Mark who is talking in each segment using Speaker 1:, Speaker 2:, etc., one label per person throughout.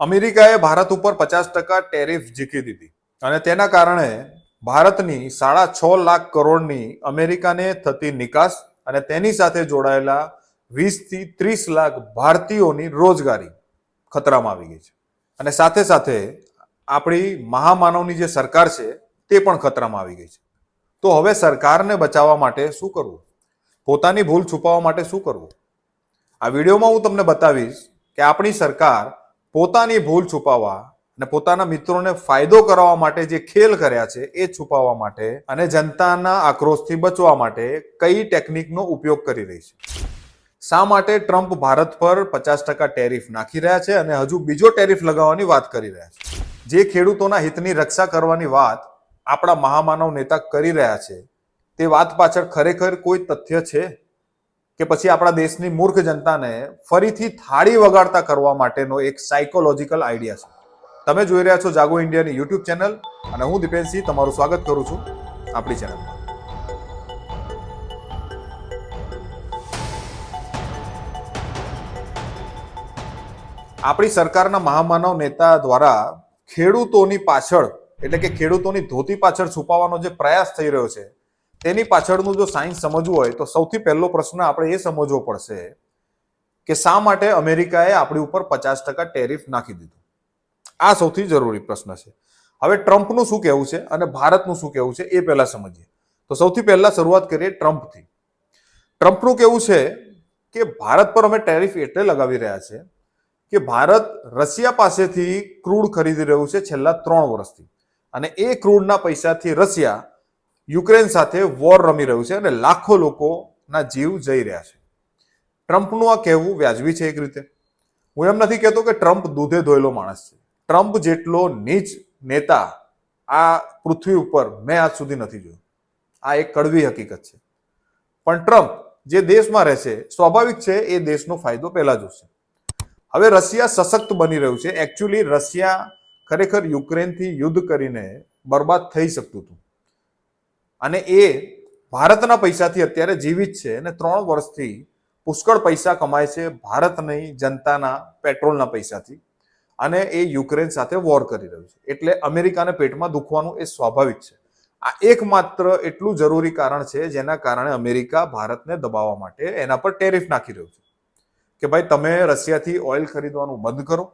Speaker 1: અમેરિકાએ ભારત ઉપર પચાસ ટકા ટેરિફ જીકી દીધી. અને તેના કારણે ભારતની સાડા છ લાખ કરોડની અમેરિકાને થતી નિકાસ અને તેની સાથે જોડાયેલા વીસથી ત્રીસ લાખ ભારતીયોની રોજગારી ખતરામાં આવી ગઈ છે. અને સાથે સાથે આપણી મહામાનવની જે સરકાર છે તે પણ ખતરામાં આવી ગઈ છે. તો હવે સરકારને બચાવવા માટે શું કરવું? પોતાની ભૂલ છુપાવવા માટે શું કરવું? આ વિડીયોમાં હું તમને બતાવીશ કે આપણી સરકાર પોતાની ભૂલ છુપાવવા અને પોતાના મિત્રોને ફાયદો કરાવવા માટે જે ખેલ કર્યા છે, એ છુપાવવા માટે અને જનતાના આક્રોશથી બચવા માટે કઈ ટેકનિકનો ઉપયોગ કરી રહી છે. શા માટે ટ્રમ્પ ભારત પર પચાસ ટકા ટેરિફ નાખી રહ્યા છે અને હજુ બીજો ટેરિફ લગાવવાની વાત કરી રહ્યા છે? જે ખેડૂતોના હિતની રક્ષા કરવાની વાત આપણા મહામાનવ નેતા કરી રહ્યા છે, તે વાત પાછળ ખરેખર કોઈ તથ્ય છે? કે પછી આપણા દેશની મૂર્ખ જનતાને ફરીથી થાળી વગાડતા કરવા માટેનો એક સાયકોલોજીકલ આઈડિયા છે. તમે જોઈ રહ્યા છો જાગો ઇન્ડિયાની યુટ્યુબ ચેનલ અને હું દીપેનસિંહ તમારું સ્વાગત કરું છું આપણી ચેનલમાં આપણી સરકારના મહામાનવ નેતા દ્વારા ખેડૂતોની પાછળ, એટલે કે ખેડૂતોની ધોતી પાછળ છુપાવવાનો જે પ્રયાસ થઈ રહ્યો છે તેની પાછળનું જો સાયન્સ સમજવું હોય, તો સૌથી પહેલો પ્રશ્ન આપણે એ સમજવો પડશે કે શા માટે અમેરિકાએ આપણી ઉપર પચાસ ટકા ટેરિફ નાખી દીધું? આ સૌથી જરૂરી પ્રશ્ન છે. હવે ટ્રમ્પનું શું કહેવું છે અને ભારતનું શું કહેવું છે એ પહેલા સમજીએ. તો સૌથી પહેલા શરૂઆત કરીએ ટ્રમ્પથી. ટ્રમ્પનું કેવું છે કે ભારત પર અમે ટેરિફ એટલે લગાવી રહ્યા છે કે ભારત રશિયા પાસેથી ક્રૂડ ખરીદી રહ્યું છે છેલ્લા ત્રણ વર્ષથી. અને એ ક્રૂડના પૈસાથી રશિયા યુક્રેન સાથે વોર રમી રહ્યું છે અને લાખો લોકોના જીવ જઈ રહ્યા છે. ટ્રમ્પનું આ કહેવું વ્યાજબી છે એક રીતે. હું એમ નથી કહેતો કે ટ્રમ્પ દૂધે ધોયેલો માણસ છે. ટ્રમ્પ જેટલો નીચ નેતા આ પૃથ્વી ઉપર મેં આજ સુધી નથી જોયો. આ એક કડવી હકીકત છે. પણ ટ્રમ્પ જે દેશમાં રહેશે, સ્વાભાવિક છે એ દેશનો ફાયદો પહેલા જોશે હવે રશિયા સશક્ત બની રહ્યું છે. એકચ્યુઅલી રશિયા ખરેખર યુક્રેનથી યુદ્ધ કરીને બરબાદ થઈ શકતું હતું. અને એ ભારતના પૈસાથી અત્યારે જીવિત છે અને ત્રણ વર્ષથી પુષ્કળ પૈસા કમાય છે ભારતની જનતાના પેટ્રોલના પૈસાથી અને એ યુક્રેન સાથે વોર કરી રહ્યું છે. એટલે અમેરિકાને પેટમાં દુખવાનું એ સ્વાભાવિક છે. આ એકમાત્ર એટલું જરૂરી કારણ છે જેના કારણે અમેરિકા ભારતને દબાવવા માટે એના પર ટેરિફ નાખી રહ્યું છે. કે ભાઈ તમે રશિયાથી ઓઇલ ખરીદવાનું બંધ કરો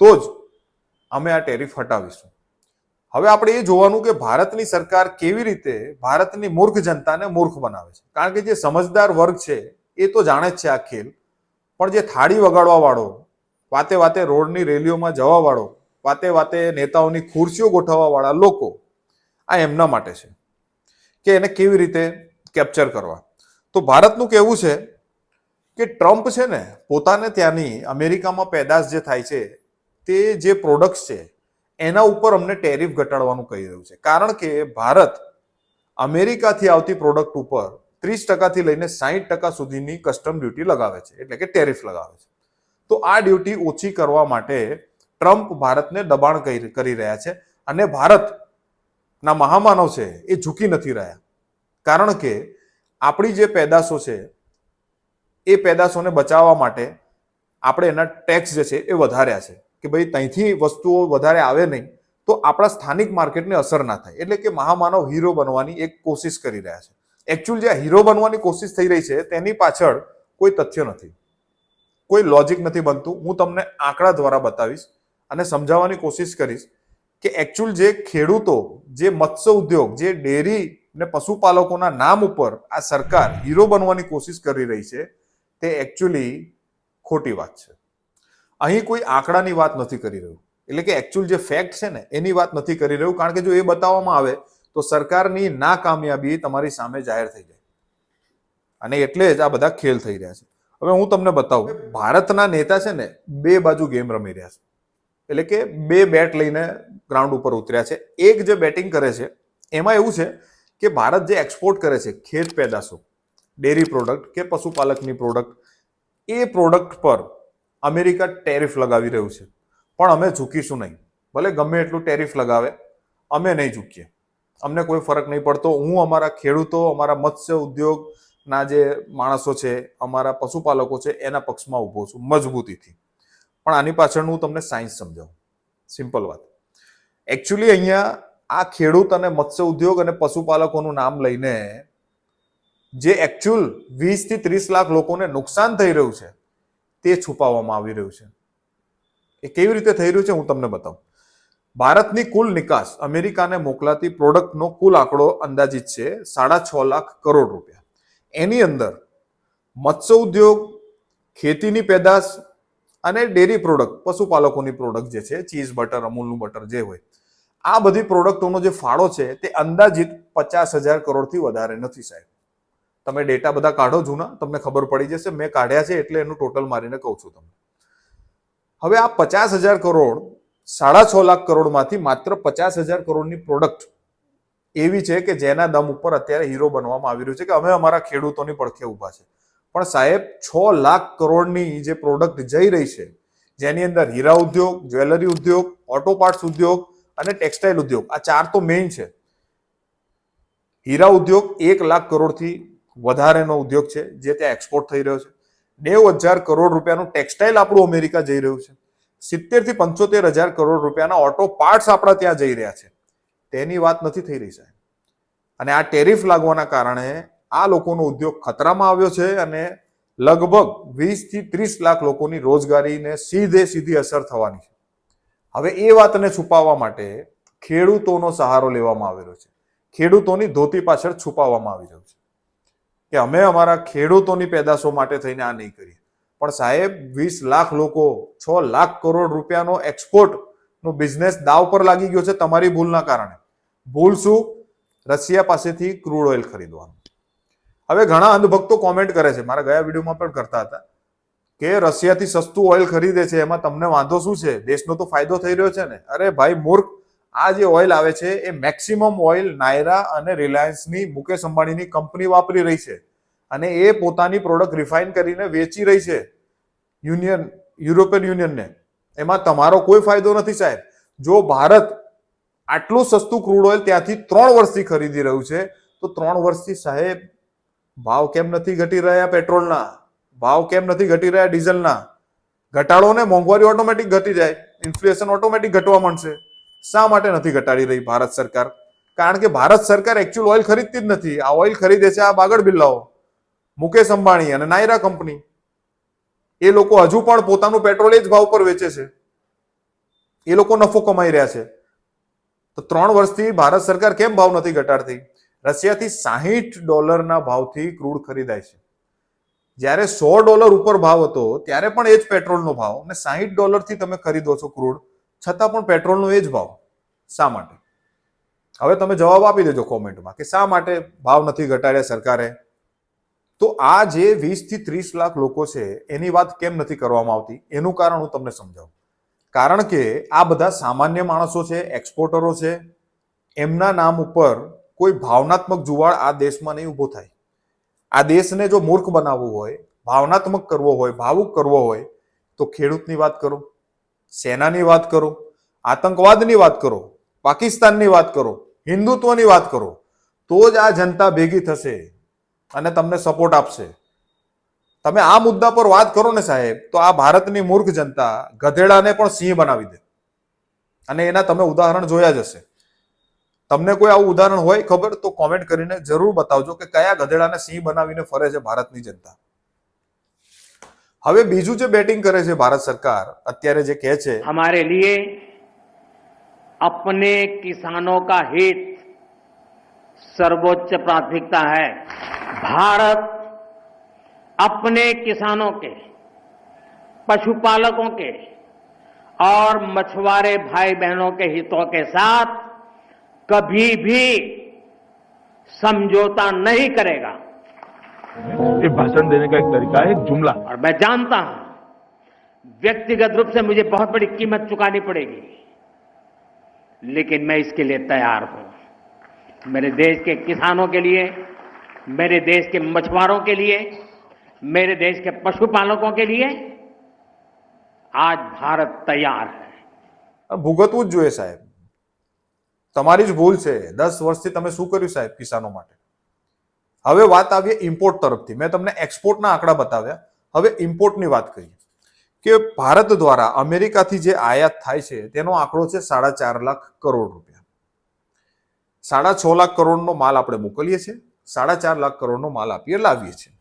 Speaker 1: તો જ અમે આ ટેરિફ હટાવીશું. હવે આપણે એ જોવાનું કે ભારતની સરકાર કેવી રીતે ભારતની મૂર્ખ જનતાને મૂર્ખ બનાવે છે. કારણ કે જે સમજદાર વર્ગ છે, એ તો જાણે જ છે આ ખેલ. પણ જે થાળી વગાડવા વાળો વાતે વાતે રોડની રેલીઓમાં જવા વાળો વાતે વાતે નેતાઓની ખુરશીઓ ગોઠવવા વાળા લોકો, આ એમના માટે છે કે એને કેવી રીતે કેપ્ચર કરવા. તો ભારતનું કહેવું છે કે ટ્રમ્પ છે ને, પોતાને ત્યાંની અમેરિકામાં પેદાશ જે થાય છે, તે જે પ્રોડક્ટ્સ છે એના ઉપર અમને ટેરિફ ઘટાડવાનું કહી રહ્યું છે. કારણ કે ભારત અમેરિકાથી આવતી પ્રોડક્ટ ઉપર ત્રીસ ટકાથી લઈને સાહીઠ ટકા સુધીની કસ્ટમ ડ્યુટી લગાવે છે. એટલે કે ટેરિફ લગાવે છે. તો આ ડ્યુટી ઓછી કરવા માટે ટ્રમ્પ ભારતને દબાણ કરી રહ્યા છે અને ભારતના મહામાનવ છે એ ઝૂકી નથી રહ્યા. કારણ કે આપણી જે પેદાશો છે, એ પેદાશોને બચાવવા માટે આપણે એના ટેક્સ જે છે એ વધાર્યા છે. કે ભાઈ ત્યાંથી વસ્તુઓ વધારે આવે નહીં, તો આપણા સ્થાનિક માર્કેટને અસર ના થાય. એટલે કે મહામાનવ હીરો બનવાની એક કોશિશ કરી રહ્યા છે. એકચ્યુઅલ જે આ હીરો બનવાની કોશિશ થઈ રહી છે, તેની પાછળ કોઈ તથ્ય નથી. કોઈ લોજિક નથી બનતું. હું તમને આંકડા દ્વારા બતાવીશ અને સમજાવવાની કોશિશ કરીશ કે એકચ્યુઅલ જે ખેડૂતો, જે મત્સ્ય ઉદ્યોગ, જે ડેરી ને પશુપાલકોના નામ ઉપર આ સરકાર હીરો બનવાની કોશિશ કરી રહી છે, તે એકચ્યુઅલી ખોટી વાત છે. અહીં કોઈ આંકડાની વાત નથી કરી રહ્યું. એટલે કે એકચ્યુઅલ જે ફેક્ટ છે ને, એની વાત નથી કરી રહ્યું. કારણ કે જો એ બતાવવામાં આવે, તો સરકારની નાકામયાબી તમારી સામે જાહેર થઈ જાય. અને એટલે જ આ બધા ખેલ થઈ રહ્યા છે. હવે હું તમને બતાવું ભારતના નેતા છે ને, બે બાજુ ગેમ રમી રહ્યા છે. એટલે કે બે બેટ લઈને ગ્રાઉન્ડ ઉપર ઉતર્યા છે. એક જે બેટિંગ કરે છે, એમાં એવું છે કે ભારત જે એક્સપોર્ટ કરે છે, ખેત પેદાશો ડેરી પ્રોડક્ટ કે પશુપાલકની પ્રોડક્ટ એ પ્રોડક્ટ પર અમેરિકા ટેરિફ લગાવી રહ્યું છે. પણ અમે ઝૂકીશું નહીં. ભલે ગમે એટલું ટેરિફ લગાવે, અમે નહીં ઝૂકીએ. અમને કોઈ ફરક નહીં પડતો. હું અમારા ખેડૂતો, અમારા મત્સ્ય ઉદ્યોગના જે માણસો છે, અમારા પશુપાલકો છે, એના પક્ષમાં ઊભો છું, મજબૂતીથી. પણ આની પાછળનું હું તમને સાયન્સ સમજાવું. સિમ્પલ વાત. એકચ્યુઅલી અહીંયા આ ખેડૂત અને મત્સ્ય ઉદ્યોગ અને પશુપાલકોનું નામ લઈને જે એકચ્યુઅલ વીસથી ત્રીસ લાખ લોકોને નુકસાન થઈ રહ્યું છે તે છુપાવવામાં આવી રહ્યું છે. એ કેવી રીતે થઈ રહ્યું છે હું તમને બતાવું. ભારતની કુલ નિકાસ અમેરિકાને મોકલાતી પ્રોડક્ટનો કુલ આંકડો અંદાજિત છે સાડા છ લાખ કરોડ રૂપિયા. એની અંદર મત્સ્ય ઉદ્યોગ ખેતીની પેદાશ અને ડેરી પ્રોડક્ટ, પશુપાલકોની પ્રોડક્ટ જે છે, ચીઝ બટર, અમૂલનું બટર, જે હોય, આ બધી પ્રોડક્ટોનો જે ફાળો છે તે અંદાજિત પચાસ હજાર કરોડથી વધારે નથી સાહેબ. તમે ડેટા બધા કાઢો જૂના, તમને ખબર પડી જશે, મેં કાઢ્યા છે એટલે એનું ટોટલ મારીને કહું છું તમને. હવે આ પચાસ હજાર કરોડ, સાડા છ લાખ કરોડમાંથી માત્ર પચાસ હજાર કરોડની પ્રોડક્ટ એવી છે કે જેના દમ ઉપર અત્યારે હીરો બનવામાં આવી રહ્યું છે કે અમે અમારા ખેડૂતોની પડખે ઊભા છે. પણ સાહેબ, છ લાખ કરોડની જે પ્રોડક્ટ જઈ રહી છે, જેની અંદર હીરા ઉદ્યોગ, જ્વેલરી ઉદ્યોગ ઓટો પાર્ટ્સ ઉદ્યોગ અને ટેક્સટાઇલ ઉદ્યોગ, આ ચાર તો મેઇન છે. હીરા ઉદ્યોગ એક લાખ કરોડથી વધારેનો ઉદ્યોગ છે, જે ત્યાં એક્સપોર્ટ થઈ રહ્યો છે. નેવ હજાર કરોડ રૂપિયાનું ટેક્સટાઇલ આપણું અમેરિકા જઈ રહ્યું છે. સિત્તેરથી પંચોતેર હજાર કરોડ રૂપિયાના ઓટો પાર્ટ્સ આપણા ત્યાં જઈ રહ્યા છે. તેની વાત નથી થઈ રહી, સાહેબ. અને આ ટેરિફ લાગવાના કારણે આ લોકોનો ઉદ્યોગ ખતરામાં આવ્યો છે અને લગભગ વીસથી ત્રીસ લાખ લોકોની રોજગારીને સીધે સીધી અસર થવાની છે. હવે એ વાતને છુપાવવા માટે ખેડૂતોનો સહારો લેવામાં આવેલો છે. ખેડૂતોની ધોતી પાછળ છુપાવવામાં આવી રહ્યું છે. કે અમે અમારા ખેડૂતોની પેદાશો માટે થઈને આ નહીં કરીએ. પણ સાહેબ, વીસ લાખ લોકો, છ લાખ કરોડ રૂપિયાનો એક્સપોર્ટનો બિઝનેસ દાવ પર લાગી ગયો છે તમારી ભૂલના કારણે. ભૂલ શું? રશિયા પાસેથી ક્રૂડ ઓઇલ ખરીદવાનું. હવે ઘણા અંધભક્તો કોમેન્ટ કરે છે. મારા ગયા વિડીયોમાં પણ કરતા હતા કે રશિયાથી સસ્તું ઓઇલ ખરીદે છે. એમાં તમને વાંધો શું છે? દેશનો તો ફાયદો થઈ રહ્યો છે ને. અરે ભાઈ, મૂર્ખ. આ જે ઓઇલ આવે છે, એ મેક્સિમમ ઓઇલ નાયરા અને રિલાયન્સની મુકેશ અંબાણીની કંપની વાપરી રહી છે. અને એ પોતાની પ્રોડક્ટ રિફાઇન કરીને વેચી રહી છે યુનિયન યુરોપિયન યુનિયનને એમાં તમારો કોઈ ફાયદો નથી સાહેબ. જો ભારત આટલું સસ્તું ક્રૂડ ઓઇલ ત્યાંથી ત્રણ વર્ષથી ખરીદી રહ્યું છે, તો ત્રણ વર્ષથી સાહેબ, ભાવ કેમ નથી ઘટી રહ્યા પેટ્રોલના? ભાવ કેમ નથી ઘટી રહ્યા ડીઝલના? ઘટાડો ને મોંઘવારી ઓટોમેટિક ઘટી જાય. ઇન્ફ્લેશન ઓટોમેટિક ઘટવા માંડશે. શા માટે નથી ઘટાડી રહી ભારત સરકાર? કારણ કે ભારત સરકાર એકચ્યુઅલ ઓઇલ ખરીદતી જ નથી. આ ઓઇલ ખરીદે છે આ બાગડ બિલ્લાઓ, મુકેશ અંબાણી અને નાયરા કંપની. એ લોકો હજુ પણ પોતાનું પેટ્રોલ એ જ ભાવ પર વેચે છે. એ લોકો નફો કમાઈ રહ્યા છે. તો ત્રણ વર્ષથી ભારત સરકાર કેમ ભાવ નથી ઘટાડતી? રશિયાથી સાહીઠ ડોલરના ભાવથી ક્રૂડ ખરીદાય છે. જ્યારે સો ડોલર ઉપર ભાવ હતો, ત્યારે પણ એ જ પેટ્રોલનો ભાવ. અને સાહીઠ ડોલરથી તમે ખરીદો છો ક્રૂડ. છતાં પણ પેટ્રોલનો એ જ ભાવ. શા માટે? હવે તમે જવાબ આપી દેજો કોમેન્ટમાં કે શા માટે ભાવ નથી ઘટાડ્યા સરકારે? તો આ જે વીસથી ત્રીસ લાખ લોકો છે, એની વાત કેમ નથી કરવામાં આવતી? એનું કારણ હું તમને સમજાવું. કારણ કે આ બધા સામાન્ય માણસો છે, એક્સપોર્ટરો છે, એમના નામ ઉપર કોઈ ભાવનાત્મક જુવાળ આ દેશમાં નહીં ઊભો થાય. આ દેશને જો મૂર્ખ બનાવવું હોય, ભાવનાત્મક કરવો હોય, ભાવુક કરવો હોય, તો ખેડૂતની વાત કરો. સેનાની વાત કરો, આતંકવાદની વાત કરો, પાકિસ્તાનની વાત કરો, હિન્દુત્વની વાત કરો, તો જ આ જનતા ભેગી થશે અને તમને સપોર્ટ આપશે. તમે આ મુદ્દા પર વાત કરો ને સાહેબ, તો આ ભારતની મૂર્ખ જનતા ગધેડાને પણ સિંહ બનાવી દે. અને એના તમે ઉદાહરણ જોયા જ હશે. તમને કોઈ આવું ઉદાહરણ હોય ખબર, તો કોમેન્ટ કરીને જરૂર બતાવજો કે કયા ગધેડાને સિંહ બનાવીને ફરે છે ભારતની જનતા. હવે બીજું જે બેટિંગ કરે છે ભારત સરકાર અત્યારે જે કહે છે
Speaker 2: हमारे लिए अपने किसानों का हित सर्वोच्च प्राथमिकता है भारत अपने किसानों के पशुपालकों के और मछुआरे भाई बहनों के हितों के साथ कभी भी समझौता नहीं करेगा
Speaker 3: ये भाषण देने का एक तरीका है एक जुमला
Speaker 2: और मैं जानता हूं व्यक्तिगत रूप से मुझे बहुत बड़ी कीमत चुकानी पड़ेगी लेकिन मैं इसके लिए तैयार हूं मेरे देश के किसानों के लिए मेरे देश के मछुआरों के लिए मेरे देश के पशुपालकों के लिए आज भारत तैयार है
Speaker 1: ભૂગતવું જ જોઈએ સાહેબ તમારી જ ભૂલ છે દસ વર્ષથી તમે શું કર્યું સાહેબ કિસાનો માટે હવે વાત આવીએ ઇમ્પોર્ટ તરફથી. મેં તમને એક્સપોર્ટના આંકડા બતાવ્યા. હવે ઇમ્પોર્ટની વાત કરીએ. કે ભારત દ્વારા અમેરિકાથી જે આયાત થાય છે, તેનો આંકડો છે સાડા ચાર લાખ કરોડ રૂપિયા. સાડા છ લાખ કરોડનો માલ આપણે મોકલીએ છીએ. સાડા ચાર લાખ કરોડનો માલ આપીએ, લાવીએ છીએ.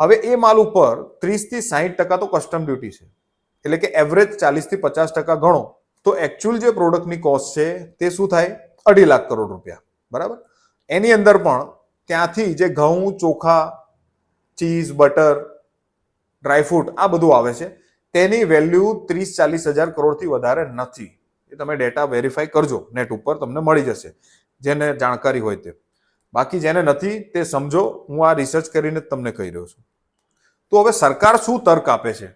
Speaker 1: હવે એ માલ ઉપર ત્રીસથી સાહીઠ ટકા તો કસ્ટમ ડ્યુટી છે. એટલે કે એવરેજ ચાલીસથી પચાસ ટકા ગણો. તો એકચ્યુઅલ જે પ્રોડક્ટની કોસ્ટ છે, તે શું થાય? અઢી લાખ કરોડ રૂપિયા. બરાબર? એની અંદર પણ ત્યાંથી જે ઘઉં, ચોખા, ચીઝ, બટર ડ્રાયફ્રૂટ આ બધું આવે છે, તેની વેલ્યુ ત્રીસ, ચાલીસ હજાર કરોડથી વધારે નથી. એ તમે ડેટા વેરીફાઈ કરજો, નેટ ઉપર તમને મળી જશે, જેને જાણકારી હોય તે. બાકી જેને નથી તે સમજો, હું આ રિસર્ચ કરીને તમને કહી રહ્યો છું. તો હવે સરકાર શું તર્ક આપે છે?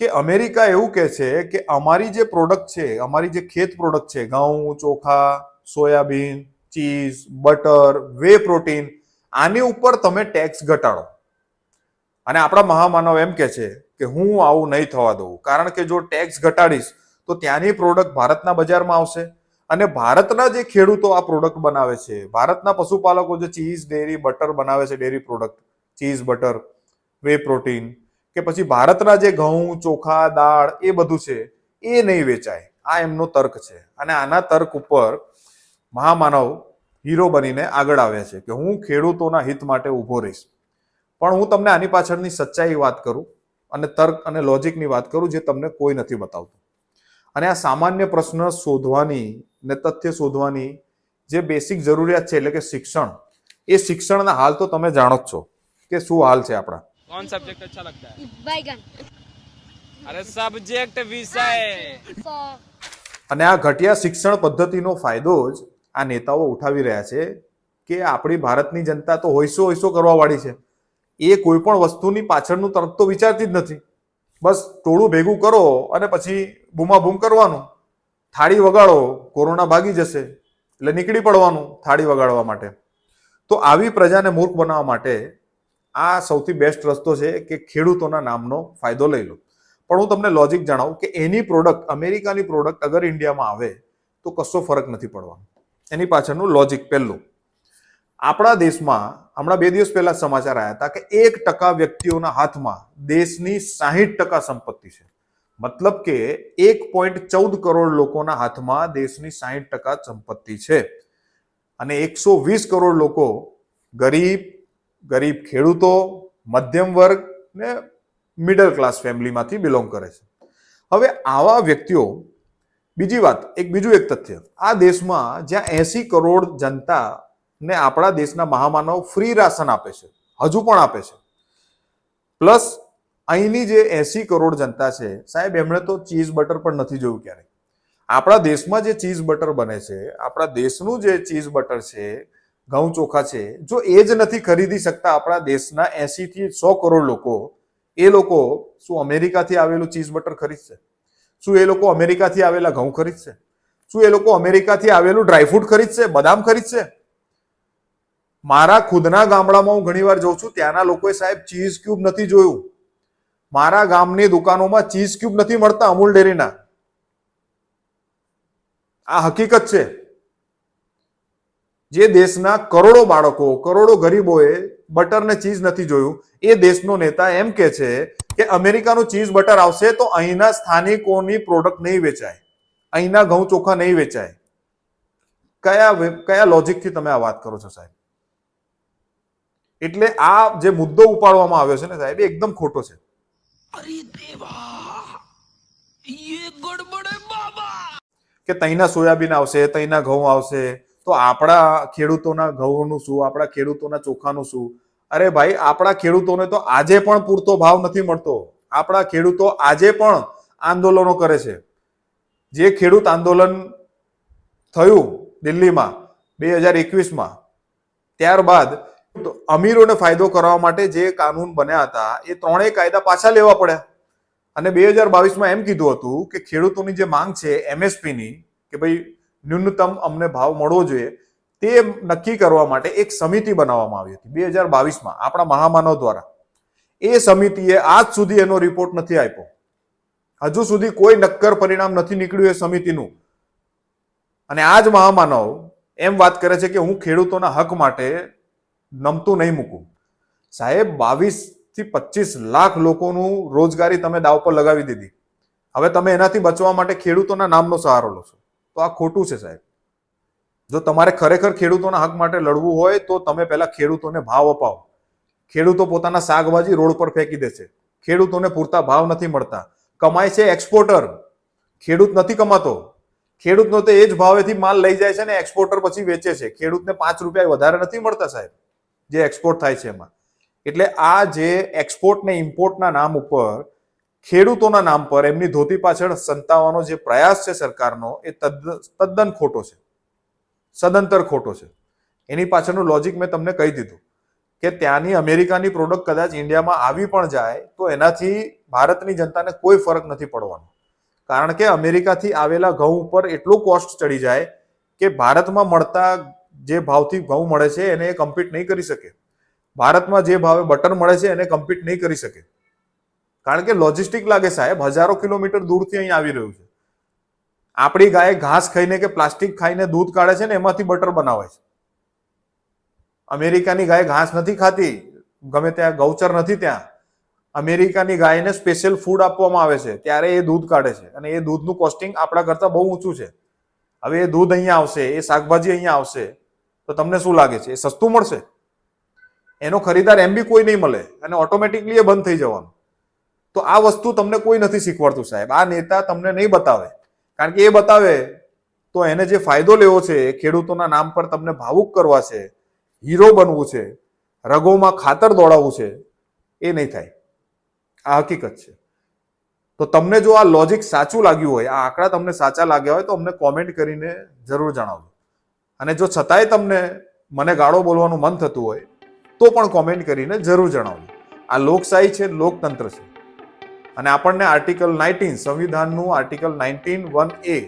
Speaker 1: કે અમેરિકા એવું કહે છે કે અમારી જે પ્રોડક્ટ છે, અમારી જે ખેત પ્રોડક્ટ છે, ઘઉં, ચોખા, soybean, cheese, butter whey protein આની ઉપર તમે ટેક્સ ઘટાડો. અને આપણા મહામાનવ એમ કે છે કે હું આવું નહીં થવા દઉં. કારણ કે જો ટેક્સ ઘટાડીશ, તો ત્યાંની પ્રોડક્ટ ભારતના બજારમાં આવશે. અને ભારતના જે ખેડૂતો આ પ્રોડક્ટ બનાવે છે, ભારતના પશુપાલકો જે ચીઝ ડેરી બટર બનાવે છે dairy product cheese butter whey protein કે પછી ભારતના જે ઘઉં, ચોખા, દાળ એ બધું છે, એ નહીં વેચાય. આ એમનો તર્ક છે. અને આના તર્ક ઉપર મહામાનવ હીરો બનીને આગળ આવે છે કે હું ખેડૂતોના હિત માટે ઊભો રહીશ. પણ હું તમને આની પાછળની સચ્ચાઈ વાત કરું અને તર્ક અને લોજિકની વાત કરું જે તમને કોઈ નથી બતાવતું. અને આ સામાન્ય પ્રશ્ન શોધવાની ને તથ્ય શોધવાની જે બેસિક જરૂરિયાત છે એટલે કે શિક્ષણ એ શિક્ષણના હાલ તો તમે જાણો જ છો કે શું હાલ છે આપણા.
Speaker 4: કોણ સબ્જેક્ટ અચ્છા લગતા
Speaker 5: હે?
Speaker 4: બાયગન અરે સબ્જેક્ટ
Speaker 5: વિષય.
Speaker 1: અને આ ઘટિયા શિક્ષણ પદ્ધતિનો ફાયદો જ આ નેતાઓ ઉઠાવી રહ્યા છે કે આપણી ભારતની જનતા તો હોઈશો હોઈશો કરવાવાળી છે. એ કોઈ પણ વસ્તુની પાછળનું તરત તો વિચારતી જ નથી. બસ ટોળું ભેગું કરો અને પછી બૂમાબૂમ કરવાનું. થાળી વગાડો, કોરોના ભાગી જશે, એટલે નીકળી પડવાનું થાળી વગાડવા માટે. તો આવી પ્રજાને મૂર્ખ બનાવવા માટે આ સૌથી બેસ્ટ રસ્તો છે કે ખેડૂતોના નામનો ફાયદો લઈ લો. પણ હું તમને લોજિક જણાવું કે એની પ્રોડક્ટ અમેરિકાની પ્રોડક્ટ અગર ઇન્ડિયામાં આવે, તો કશો ફરક નથી પડવાનો. એની પાછળનું લોજિક પહેલું. આપણા દેશમાં હમણાં બે દિવસ પહેલા સમાચાર આવ્યા હતા કે એક ટકા વ્યક્તિઓના હાથમાં દેશની સાહીઠ ટકા સંપત્તિ છે. મતલબ કે એક પોઈન્ટ ચૌદ કરોડ લોકોના હાથમાં દેશની સાહીઠ ટકા સંપત્તિ છે. અને એકસો વીસ કરોડ લોકો ગરીબ ગરીબ ખેડૂતો, મધ્યમ વર્ગ ને મિડલ ક્લાસ ફેમિલીમાંથી બિલોંગ કરે છે. હવે આવા વ્યક્તિઓ બીજી વાત, એક બીજું એક તથ્ય. આ દેશમાં જ્યાં એસી કરોડ જનતા ને આપણા દેશના મહામાનવ ફ્રી રાશન આપે છે, હજુ પણ આપે છે. પ્લસ અહીંની જે એસી કરોડ જનતા છે, સાહેબ, એમણે તો ચીઝ બટર પણ નથી જોયું ક્યારેય. આપણા દેશમાં જે ચીઝ બટર બને છે, આપણા દેશનું જે ચીઝ બટર છે, ઘઉં ચોખા છે, જો એ જ નથી ખરીદી શકતા આપણા દેશના એસી થી સો કરોડ લોકો, એ લોકો શું અમેરિકાથી આવેલું ચીઝ બટર ખરીદશે? શું એ લોકો અમેરિકાથી આવેલા ઘઉં ખરીદશે? શું એ લોકો અમેરિકાથી આવેલું ડ્રાયફ્રૂટ ખરીદશે? બદામ ખરીદશે? મારા ખુદના ગામડામાં હું ઘણીવાર જઉં છું, ત્યાંના લોકોએ સાહેબ ચીઝ ક્યુબ નથી જોયું. મારા ગામની દુકાનોમાં ચીઝ ક્યુબ નથી મળતા અમૂલ ડેરીના. આ હકીકત છે. જે દેશના કરોડો બાળકો, કરોડો ગરીબોએ બટર ને ચીઝ નથી જોયું. એ દેશનો નેતા એમ કે છે કે અમેરિકાનું ચીઝ બટર આવશે તો અહીંના સ્થાનિકોની પ્રોડક્ટ નહીં વેચાય. અહીંના ઘઉં ચોખા નહીં વેચાય. કયા કયા કયા લોજિકથી તમે આ વાત કરો છો સાહેબ? એટલે આ જે મુદ્દો ઉપાડવામાં આવ્યો છે ને સાહેબ એ એકદમ ખોટો છે. કે તઈના સોયાબીન આવશે તઈના ઘઉં આવશે તો આપણા ખેડૂતોના ઘઉંનું શું? આપણા ખેડૂતોના ચોખાનું શું? અરે ભાઈ, આપણા ખેડૂતોને તો આજે પણ પૂરતો ભાવ નથી મળતો. આપણા ખેડૂતો આજે પણ આંદોલનો કરે છે. જે ખેડૂત આંદોલન થયું દિલ્હીમાં બે હજાર એકવીસમાં, ત્યારબાદ અમીરોને ફાયદો કરવા માટે જે કાનૂન બન્યા હતા, એ ત્રણેય કાયદા પાછા લેવા પડ્યા. અને બે હજાર બાવીસમાં એમ કીધું હતું કે ખેડૂતોની જે માંગ છે એમએસપીની, કે ભાઈ ન્યૂનતમ અમને ભાવ મળવો જોઈએ તે નક્કી કરવા માટે એક સમિતિ બનાવવામાં આવી હતી બે હજાર બાવીસમાં આપણા મહામાનવ દ્વારા. એ સમિતિએ આજ સુધી એનો રિપોર્ટ નથી આપ્યો. હજુ સુધી કોઈ નક્કર પરિણામ નથી નીકળ્યું એ સમિતિનું. અને આ જ મહામાનવ એમ વાત કરે છે કે હું ખેડૂતોના હક માટે નમતું નહીં મૂકું. સાહેબ બાવીસથી પચીસ લાખ લોકોનું રોજગારી તમે દાવ પર લગાવી દીધી. હવે તમે એનાથી બચવા માટે ખેડૂતોના નામનો સહારો લો છો. તો આ ખોટું છે સાહેબ. જો તમારે ખરેખર ખેડૂતોના હક માટે લડવું હોય તો તમે પહેલા ખેડૂતોને ભાવ અપાવો. ખેડૂતો પોતાના શાકભાજી રોડ પર ફેંકી દે છે ખેડૂતોને પૂરતા ભાવ નથી મળતા. કમાય છે એક્સપોર્ટર. ખેડૂત નથી કમાતો. ખેડૂતનો તો એ જ ભાવેથી માલ લઈ જાય છે ને એક્સપોર્ટર પછી વેચે છે. ખેડૂતને પાંચ રૂપિયા વધારે નથી મળતા સાહેબ, જે એક્સપોર્ટ થાય છે એમાં. એટલે આ જે એક્સપોર્ટ ને ઇમ્પોર્ટના નામ ઉપર ખેડૂતોના નામ પર એમની ધોતી પાછળ સંતાવવાનો જે પ્રયાસ છે સરકારનો, એ તદ્દ- તદ્દન ખોટો છે. સદંતર ખોટો છે. એની પાછળનું લોજિક મેં તમને કહી દીધું કે ત્યાંની અમેરિકાની પ્રોડક્ટ કદાચ ઇન્ડિયામાં આવી પણ જાય તો એનાથી ભારતની જનતાને કોઈ ફરક નથી પડવાનો. કારણ કે અમેરિકાથી આવેલા ઘઉં ઉપર એટલું કોસ્ટ ચડી જાય કે ભારતમાં મળતા જે ભાવથી ઘઉં મળે છે એને એ કમ્પીટ નહીં કરી શકે. ભારતમાં જે ભાવે બટર મળે છે એને કમ્પીટ નહીં કરી શકે. કારણ કે લોજિસ્ટિક લાગે સાહેબ, હજારો કિલોમીટર દૂરથી અહીં આવી રહ્યું છે. આપણી ગાય ઘાસ ખાઈને કે પ્લાસ્ટિક ખાઈને દૂધ કાઢે છે ને, એમાંથી બટર બનાવે છે. અમેરિકાની ગાય ઘાસ નથી ખાતી, ગમે ત્યાં ગૌચર નથી ત્યાં. અમેરિકાની ગાયને સ્પેશિયલ ફૂડ આપવામાં આવે છે, ત્યારે એ દૂધ કાઢે છે અને એ દૂધનું કોસ્ટિંગ આપણા કરતાં બહુ ઊંચું છે. હવે એ દૂધ અહીંયા આવશે, એ શાકભાજી અહીંયા આવશે, તો તમને શું લાગે છે? એ સસ્તું મળશે? એનો ખરીદાર એમ બી કોઈ નહીં મળે અને ઓટોમેટિકલી એ બંધ થઈ જવાનું. તો આ વસ્તુ તમને કોઈ નથી શીખવાડતું સાહેબ. આ નેતા તમને નહીં બતાવે. કારણ કે એ બતાવે તો એને જે ફાયદો લેવો છે, એ ખેડૂતોના નામ પર તમને ભાવુક કરવા છે, હીરો બનવું છે, રગોમાં ખાતર દોડાવવું છે, એ નહીં થાય. આ હકીકત છે. તો તમને જો આ લોજિક સાચું લાગ્યું હોય, આ આંકડા તમને સાચા લાગ્યા હોય, તો અમને કોમેન્ટ કરીને જરૂર જણાવજો. અને જો છતાંય તમને મને ગાળો બોલવાનું મન થતું હોય, તો પણ કોમેન્ટ કરીને જરૂર જણાવજો. આ લોકશાહી છે, લોકતંત્ર છે. અને આપણને article nineteen, સંવિધાનનું article nineteen one A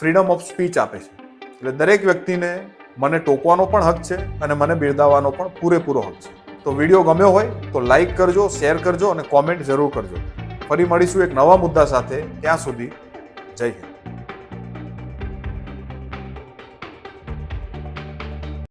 Speaker 1: freedom of speech આપે છે. એટલે દરેક વ્યક્તિને મને ટોકવાનો પણ હક છે અને મને બિરદાવવાનો પણ પૂરેપૂરો હક છે. તો વીડિયો ગમ્યો હોય તો લાઇક કરજો, શેર કરજો અને કોમેન્ટ જરૂર કરજો. ફરી મળીશું એક નવા મુદ્દા સાથે. ત્યાં સુધી જય હિન્દ.